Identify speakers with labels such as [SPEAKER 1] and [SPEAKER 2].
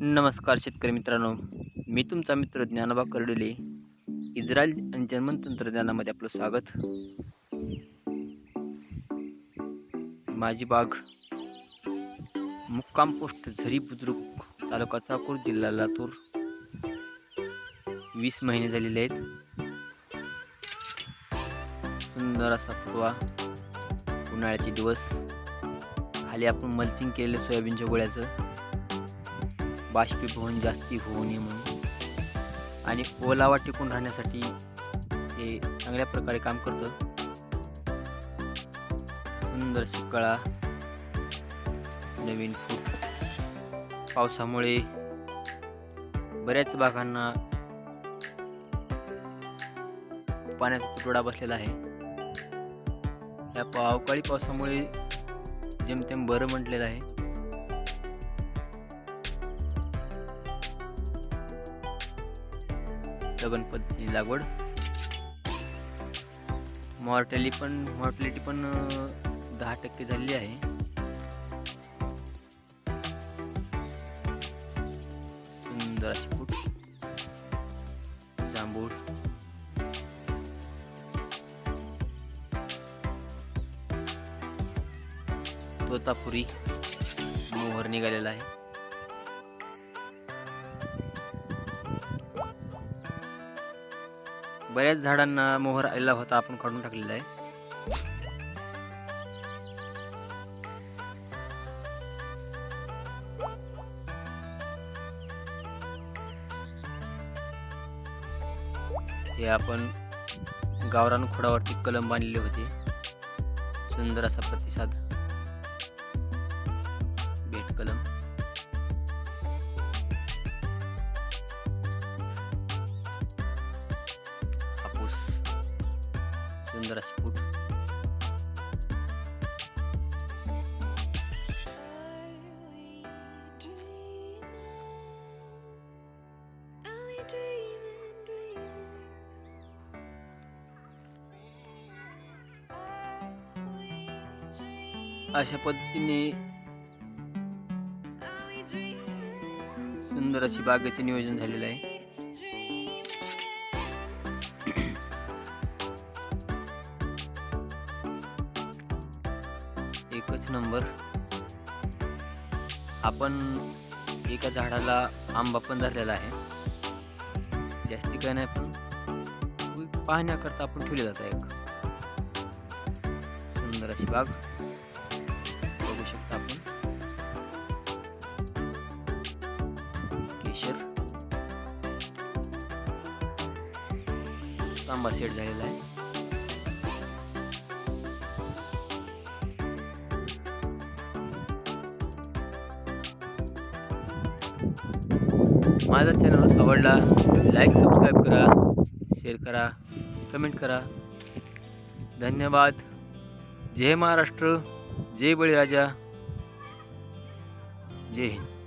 [SPEAKER 1] नमस्कार शेतकरी मित्रांनो. मी तुमचा मित्र ज्ञानोबा कर्डिले. इस्रायल आणि जर्मन तंत्रज्ञानामध्ये आपलं स्वागत. माझी बाग मुक्काम पोस्ट झरी बुद्रुक तालुका चाकूर जिल्हा लातूर. वीस महिने झालेले आहेत. सुंदर असा फुटवा उन्हाळ्याचे दिवस. खाली आपण मल्चिंग केलेलं सोयाबीनच्या गोळ्याचं. बाष्पीभवन जास्ती होऊ नये म्हणून. आणि ओलावा टिकून राहण्यासाठी हे चांगल्या प्रकारे काम करतं. सुंदर शिकळा नवीन फूट पावसामुळे बऱ्याच बागांना पाण्याचा तुटवडा बसलेला आहे. या पावकाळी पावसामुळे जेमतेम बरं म्हटलेलं आहे. सगन पद्धतीने लागवड. मॉर्टॅली पण मॉर्टॅलिटी पण दहा टक्के झालेली आहे. सुंदर अशी फूट. जांभूळ. तोतापुरी. मोहर निघालेला आहे. बऱ्याच झाडांना मोहर आलेला होता आपण काढून टाकलेला आहे. हे आपण गावरान खोडावरती कलम बांधलेले होते. सुंदर असा प्रतिसाद. सुंदर अशी अशा पद्धतीने सुंदर अशी बागेचे नियोजन झालेलं आहे. एकच नंबर. आपण एका झाडाला आंबा पण झालेला आहे. जास्ती काय नाही पण पाहण्याकरता आपण ठेवले जातं एक. सुंदर अशी बाग. बघू शकता आपण. केशर. आंबा सेट झालेला आहे. माझा चॅनल आवडला लाईक सबस्क्राईब करा शेअर करा कमेंट करा. धन्यवाद. जय महाराष्ट्र जय बळीराजा. जय हिंद.